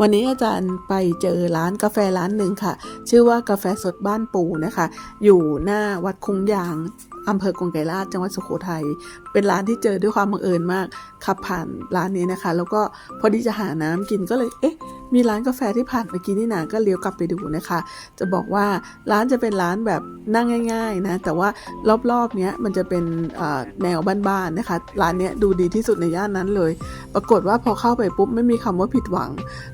วันนี้อาจารย์ไปเจอร้านกาแฟร้านหนึ่งค่ะ ชื่อว่ากาแฟสดบ้านปูนะคะ อยู่หน้าวัดคงยาง อำเภอกงไกรลาชจังหวัดสุโขทัย เป็นร้านที่เจอด้วยความบังเอิญมาก ขับผ่านร้านนี้นะคะ แล้วก็พอดีจะหาน้ำกินก็เลย เอ๊ะ มีร้านกาแฟที่ผ่านเมื่อกี้นี่นาก็เลี้ยวกลับไปดูนะคะ จะบอกว่าร้านจะเป็นร้านแบบนั่งง่าย ๆนะ แต่ว่ารอบๆเนี้ยมันจะเป็นแนวบ้านๆนะคะ ร้านเนี้ยดูดีที่สุดในย่านนั้นเลย ปรากฏว่าพอเข้าไปปุ๊บไม่มีคำว่าผิดหวัง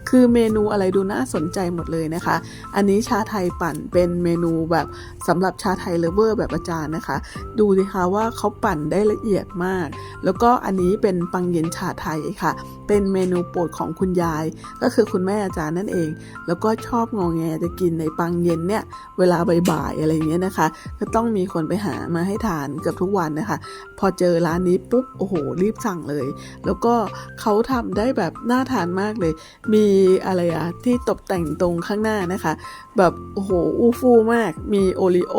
คือเมนูอะไรดูน่าสนใจหมดเลยนะคะ อันนี้ชาไทยปั่นเป็นเมนูแบบสำหรับชาไทยเลเวอร์แบบอาจารย์นะคะดูสิคะว่าเขาปั่นได้ละเอียดมาก แล้วก็อันนี้เป็นปังเย็นชาไทยค่ะ เป็นเมนูโปรดของคุณยาย ก็คือคุณแม่อาจารย์นั่นเอง แล้วก็ชอบงองแงจะกินในปังเย็นเนี่ย เวลาบ่ายๆอะไรเงี้ยนะคะ ก็ต้องมีคนไปหามาให้ทานเกือบทุกวันนะคะ พอเจอร้านนี้ปุ๊บ โอ้โห รีบสั่งเลย แล้วก็เขาทำได้แบบน่าทานมากเลย มีอะไรอะที่ตกแต่งตรงข้างหน้านะคะ แบบโอ้โหอู้ฟู่มาก มีโอริโอ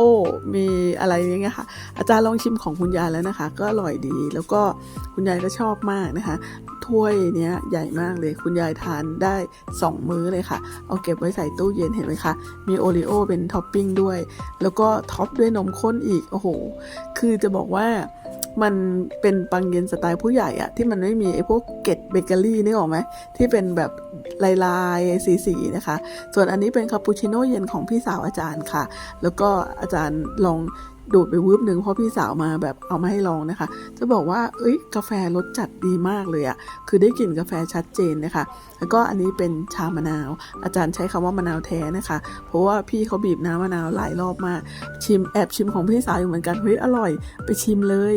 มีอะไรอย่างเงี้ยค่ะอาจารย์ลองชิมของคุณยายแล้วนะคะ ก็อร่อยดี แล้วก็คุณยายก็ชอบมากนะคะ ถ้วยเนี้ยใหญ่มากเลย คุณยายทานได้ 2 มื้อเลยค่ะ เอาเก็บไว้ใส่ตู้เย็นเห็นไหมคะ มีโอริโอเป็นท็อปปิ้งด้วย แล้วก็ท็อปด้วยนมข้นอีก โอ้โห คือจะบอกว่ามันเป็นปังเย็นสไตล์ผู้ใหญ่อะที่มันไม่มีไอ้พวกเกล็ดเบเกอรี่นึกออกไหมที่เป็นแบบลายลายๆสีๆนะคะ ส่วนอันนี้เป็นคาปูชิโน่เย็นของพี่สาวอาจารย์ค่ะ แล้วก็อาจารย์ลอง ดูดไปวืบหนึ่งเพราะพี่สาวมาแบบเอามาให้ลองนะคะ จะบอกว่า เอ้ย กาแฟรสจัดดีมากเลยอะคือได้กลิ่นกาแฟชัดเจนนะคะ แล้วก็อันนี้เป็นชามะนาว อาจารย์ใช้คำว่ามะนาวแท้นะคะ เพราะว่าพี่เขาบีบน้ำมะนาวหลายรอบมาก ชิมแอบชิมของพี่สาวอยู่เหมือนกันเฮ้ยอร่อย ไปชิมเลย